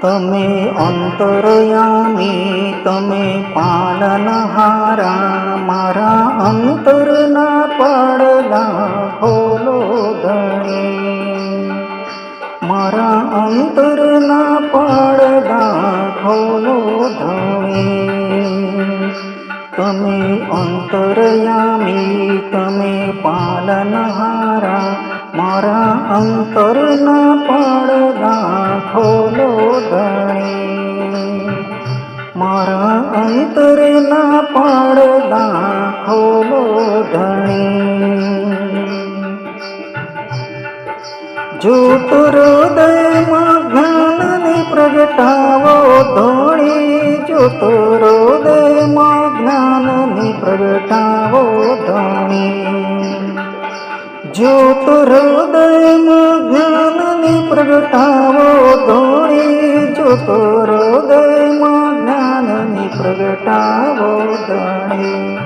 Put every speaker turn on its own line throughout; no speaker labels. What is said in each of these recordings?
તમે અંતરયામી તમે પાલનહારા મારા અંતરના પડદા ખોલો ધણી મારા અંતરના પડદા ખોલો ધણી તમે અંતરયામી તમે પાલનહારા મારા અંતરના પડદા ખોલો ધણી મારા અંતરના પડદા ખોલો ધણી જો હૃદયમાં જ્ઞાનની પ્રગટાવો ધોણી જો હૃદયમાં જ્ઞાનની પ્રગટાવો ધોણી જો હૃદયમાં જ્ઞાનની પ્રગટાવો ધોણી જો હૃદયમાં જ્ઞાનની પ્રગટાવો, ધોણી.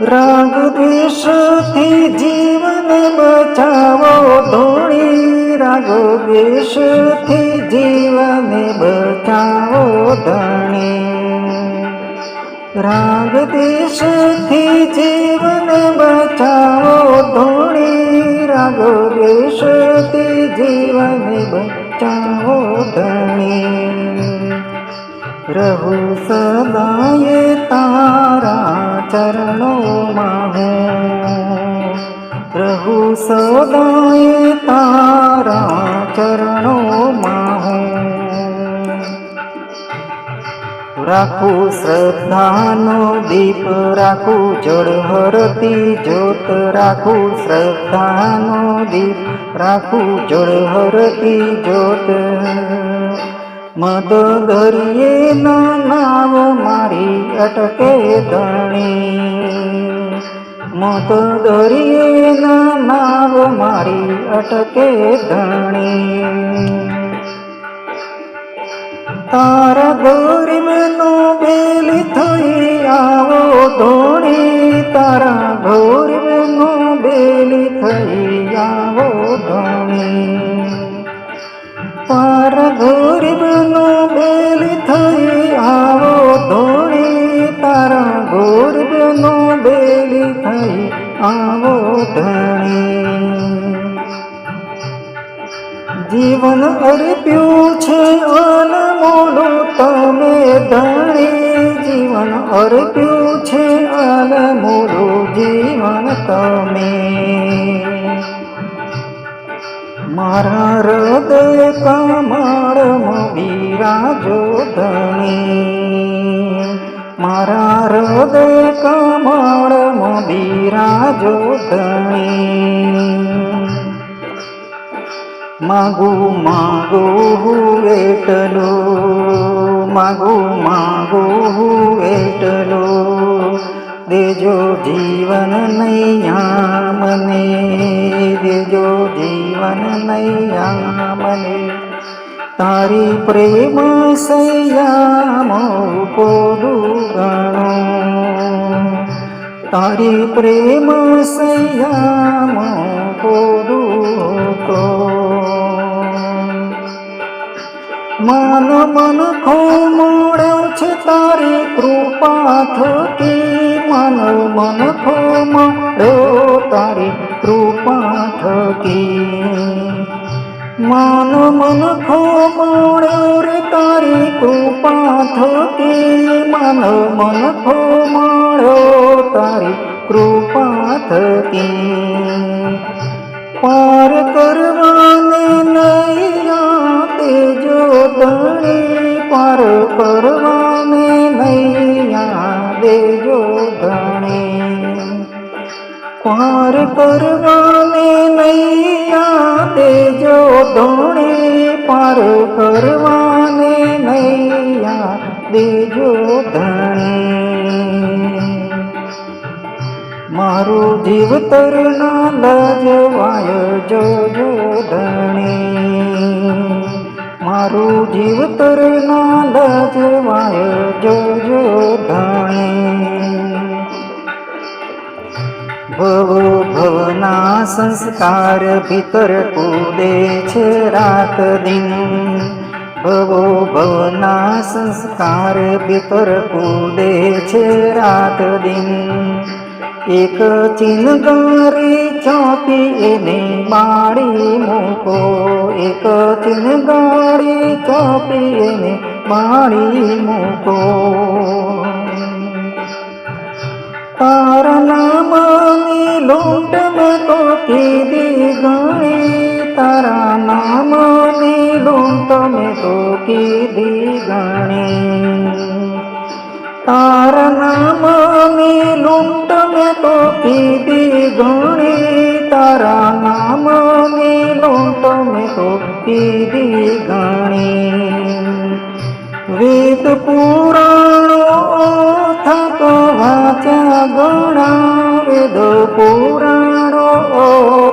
રાગ દ્વેષથી જીવને બચાવો ધોણી રાગ દ્વેષથી જીવને બચાવો, ધણી. રાગ દ્વેષથી જીવ ધોણી રેશ તે જીવન બચાવો ધણી. રહું સદાય તારા ચરણોમાં હું. રહું સદાય તારા ચરણોમાં રાખું શ્રદ્ધાનો દીપ રાખું, જળહરતી જ્યોત રાખું, શ્રદ્ધાનો દીપ રાખું, જળહરતી જ્યોત. મદ દરિયે નાવ મારી અટકે ધણી. મત દરિયે નાવ મારી અટકે ધણી. તારા ગૌરીબનો બેલી થઈ આવો ધોણી તારા ગૌરીબનો અર્પ્યું છે અનમોલું જીવન તમે. મારા હૃદય કમળમાં બિરાજો તમે મારા હૃદય કમળમાં બિરાજો તમે માગું માગું એટલું માગું માગું એટલું દેજો જીવન નૈયા મને દેજો જીવન નૈયા મને તારી પ્રેમ સૈયામો પોલું ગણું તારી પ્રેમ સૈયામો પોલું મન મન ખોમોડ્યો છે તારી કૃપા થકી. મન મન ખોમોડ્યો તારી કૃપા થકી. મન મન ખોમોડ્યો રે તારી કૃપા થકી. મન મન ખોમોડ્યો તારી કૃપા થકી. પાર કરવાને નૈયા તેજો ધણી પાર કરવાને નૈયા દેજો ધણી. પર કરવાને નૈયા તેજો ધણી, પર કરવાને નૈયા દેજો ધણી. મારું જીવતર ના લજવાય જોજો મારું જીવતર ના લજવાય જોજો ધણી. ભવો ભવના સંસ્કાર ભીતર કૂદે છે રાત દિન. ભવો ભવના સંસ્કાર ભીતર કૂદે છે રાત દિન. એક ચિનગારી ચોપી એને બાળી મૂકો. એક ચિનગારી ચોપી એને બાળી મૂકો. તારા માની લૂંટ મેં તો કીધી ગણી. તારા નામની લૂંટ મેં તો કીધી ગણી. તારા નામની લૂંટ મેં તો કીધી ઘણી તારા નામની લૂંટ મેં તો કીધી ઘણી વેદ પુરાણો થતો વાંચ્યા ગણા વેદ પુરાણો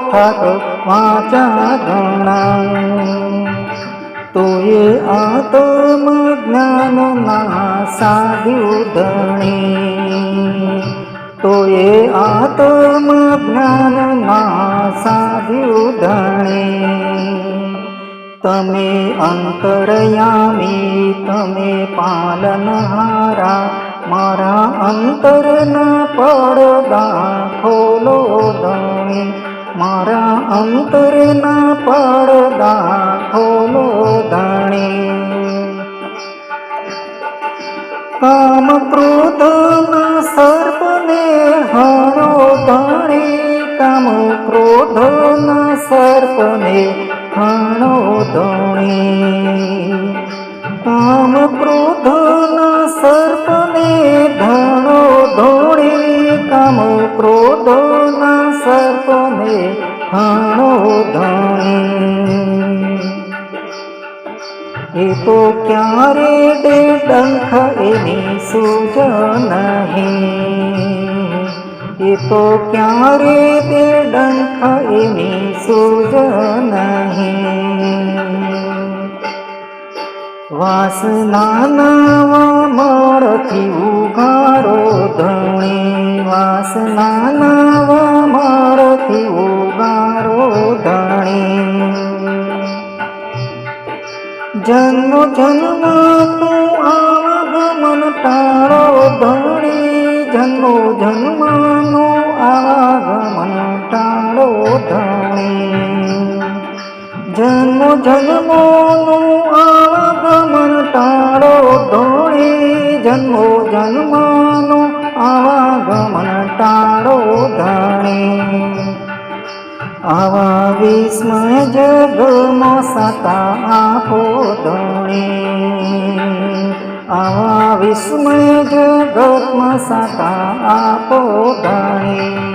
થતો વાંચ્યા ગણા તોય આત્મ જ્ઞાનના સાધ્યું ધણી તોય આત્મ જ્ઞાનના સાધ્યું ધણી તમે અંતરયામી, તમે પાલનહારા, મારા અંતરના પડદા ખોલો ધણી મારા અંતરના પડદા ખોલો ધણી કામ ક્રોધના સર્પને હણો ધણી, કામ ક્રોધના સર્પને હણો ધણી. કામ ક્રોધના સર્પને ધણો ધોણી, કામ ક્રોધના ક્યારે ડંખ એની સૂજ નહીં? એ તો ક્યારે દે ડંખ એની સૂજ નહીં? વાસના મારથી ઉગારો ધણી. વાસના મારથી મળથી જન્મ, જન્મનું આવાગમન ટાળો ધણી. જન્મ, જન્મનું આવાગમન ટાળો ધણી. જન્મ, જન્મોનું આવાગમન ટાળો ધણી. જન્મ, જન્મનું આવાગમન ટાળો ધણી. આવા વિસ્મય જગમો સતા આપો ધણી આવા વિસ્મય જગતમાં સતા આપો ધણી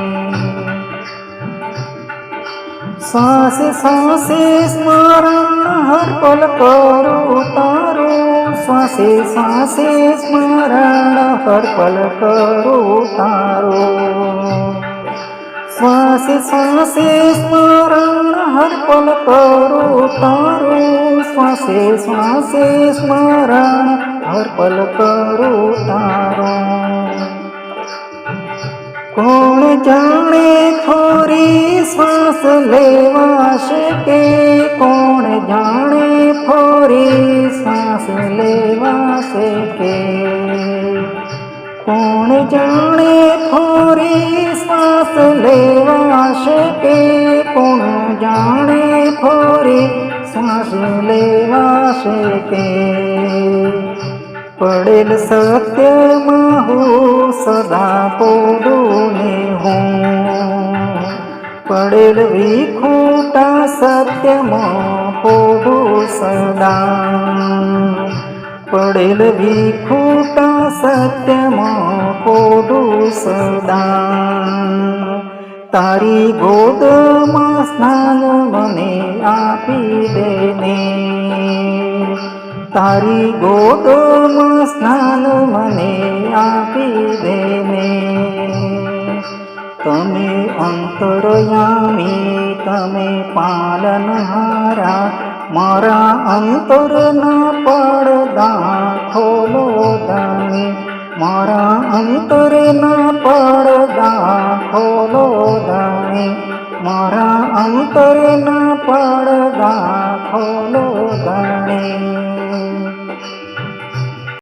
શ્વાસે શ્વાસે સ્મરણ હર પલ કરું તારું. શ્વાસે શ્વાસે સ્મરણ હર પલ કરું તારું. શ્વાસે શ્વાસે સ્મરણ હર પલ કરું, તારું શ્વાસે શ્વાસે સ્મરણ હર પલ કરું, તારું. કોણ જાણે ખોરી શ્વાસ લેવાશે કે કોણ જાણે ખોરી શ્વાસ લેવાશે કે? કોણ જાણે કે કોણ જાણે ખોરી શ્વાસ લેવાશે કે પડેલ સત્યમાં હું સદા પોડું ને હું પડેલ વિખૂટા સત્યમાં પોડું સદા પડેલ વિખૂટા સત્યમાં પોડું સદા તારી ગોદમાં સ્નાન મને આપી દેને. તારી ગોદમાં સ્નાન મને આપી દેને. તમે અંતરયામી, તમે પાલનહારા, મારા અંતરના પડદા ખોલો ધણી મારા અંતરના પડદા ખોલો દાને મારા અંતરના પડદા ખોલો દાને